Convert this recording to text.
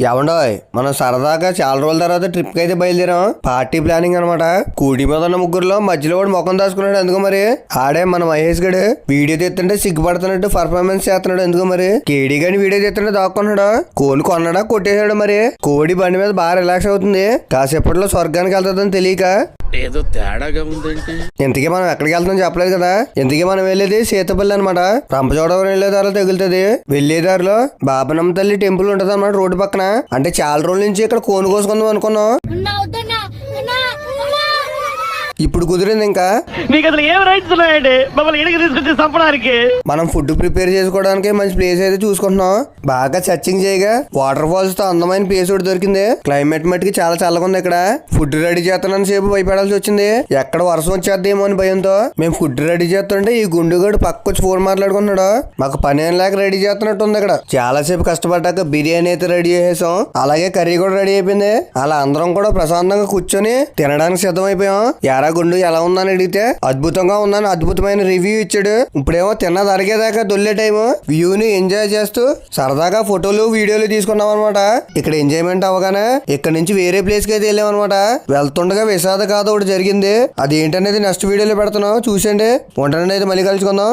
ఎవండోయ్ మనం సరదాగా చాలా రోజుల తర్వాత ట్రిప్కి అయితే బయలుదేరాం. పార్టీ ప్లానింగ్ అనమాట కూడి మీద ఉన్న ముగ్గురులో మధ్యలో వాడు ముఖం దాచుకున్నాడు ఎందుకు మరి? ఆడే మన మహేష్ గడు. వీడియో తీస్తుంటే సిగ్గుపడుతున్నట్టు పర్ఫార్మెన్స్ చేస్తున్నాడు ఎందుకు మరి? కేడీ గాని వీడియో తీస్తుంటే దాక్కున్నాడు? కోని కొన్నాడా? కొట్టేశాడు మరి. కోడి బండి మీద బాగా రిలాక్స్ అవుతుంది. కాసేపట్లో స్వర్గానికి వెళ్తుందని తెలియక. ఏదో తేడాగా ఉందంటే? ఇంతకీ మనం ఎక్కడికి వెళ్తాం చెప్పలేదు కదా? ఇంతకీ మనం వెళ్ళేది సీతపల్లి అనమాట రంపచోడవరం వెళ్ళే దారిలో తగులుతుంది. వెళ్ళే దారిలో బాబనమ్మ తల్లి టెంపుల్ ఉంటది అనమాట రోడ్డు పక్కన. అంటే చాలా రోజుల నుంచి ఇక్కడ కోను కోసుకుందాం అనుకున్నాం. ఇప్పుడు కుదిరింది ఇంకా? మీకు అసలు ఏం రైట్స్ ఉన్నాయండి? మమ్మల్ని ఇడికి తీసుకొచ్చి చంపడానికి. మనం ఫుడ్ ప్రిపేర్ చేసుకోవడానికి మంచి ప్లేస్ అయితే చూసుకుంటున్నాం. బాగా సర్చింగ్ చేయగా వాటర్ ఫాల్స్తో అందమైన ప్లేస్ ఒకటి దొరికింది. క్లైమేట్ మట్టుకి చాలా చల్లగా ఉంది ఇక్కడ. ఫుడ్ రెడీ చేస్తానని సేపు భయపడాల్సి వచ్చింది. ఎక్కడ వర్షం వచ్చేద్దేమో అని భయంతో మేము ఫుడ్ రెడీ చేస్తుంటే ఈ గుండుగడు పక్కొచ్చి ఫోన్ మాట్లాడుకుంటున్నాడు. మాకు పని ఏం లేక రెడీ చేస్తున్నట్టు ఉంది ఇక్కడ. చాలా సేపు కష్టపడ్డాక బిర్యానీ అయితే రెడీ చేసేసాం. అలాగే కర్రీ కూడా రెడీ అయిపోయింది. అలా అందరం కూడా ప్రశాంతంగా కూర్చొని తినడానికి సిద్ధమైపోయాం. యారా గుండు ఎలా ఉందని అడిగితే అద్భుతంగా ఉందని అద్భుతమైన రివ్యూ ఇచ్చాడు. ఇప్పుడేమో తిన్న తరిగేదాకా దొల్లే టైము వ్యూని ఎంజాయ్ చేస్తూ సరదాగా ఫోటోలు వీడియోలు తీసుకున్నాం అనమాట ఇక్కడ ఎంజాయ్మెంట్ అవగానే ఇక్కడ నుంచి వేరే ప్లేస్కి అయితే వెళ్ళాం అనమాట వెళ్తుండగా విషాద కాదు ఒకటి జరిగింది. అది ఏంటనేది నెక్స్ట్ వీడియోలో పెడుతున్నాం. చూసండి ఉంటానండి అయితే మళ్ళీ కలుసుకుందాం.